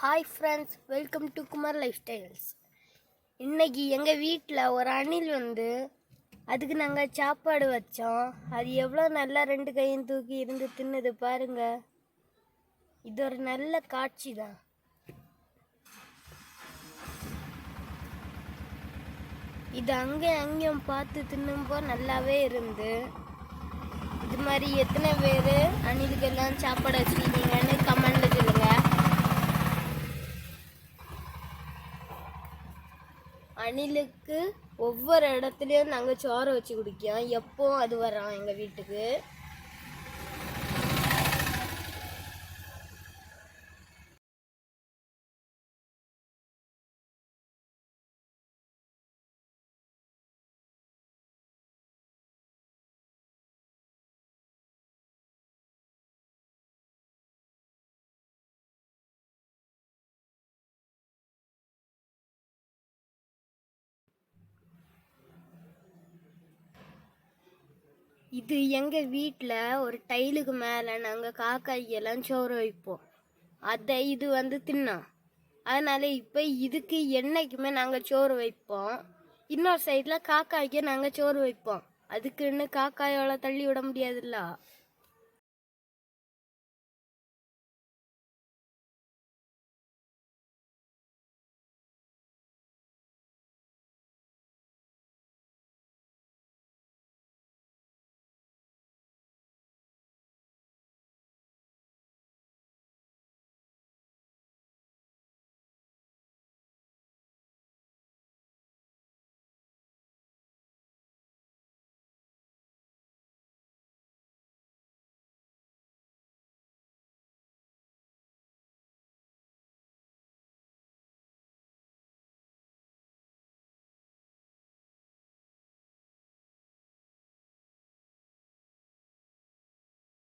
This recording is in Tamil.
Hi friends welcome to Kumar lifestyles இன்றைக்கி எங்கள் வீட்டில் ஒரு அணில் வந்து அதுக்கு நாங்கள் சாப்பாடு வச்சோம். அது எவ்வளோ நல்லா ரெண்டு கையும் தூக்கி இருந்து தின்னுது பாருங்க. இது ஒரு நல்ல காட்சி தான். இது அங்கே அங்கேயும் பார்த்து தின்னும்போ நல்லாவே இருந்து. இது மாதிரி எத்தனை பேர் அணிலுக்கெல்லாம் சாப்பாடு வச்சுருக்கீங்கன்னு அணிலுக்கு ஒவ்வொரு இடத்துலையும் நாங்கள் சோறு வச்சு குடிக்கோம் எப்போ அது வரோம் எங்கள் வீட்டுக்கு. இது எங்கள் வீட்டில் ஒரு டைலுக்கு மேலே நாங்கள் காக்காய்க்கெல்லாம் சோறு வைப்போம். அதை இது வந்து தின்னோம். அதனால இப்போ இதுக்கு என்றைக்குமே நாங்கள் சோறு வைப்போம். இன்னொரு சைடில் காக்காய்க்கு நாங்கள் சோறு வைப்போம். அதுக்குன்னு காக்காயோட தள்ளி விட முடியாதுல்ல?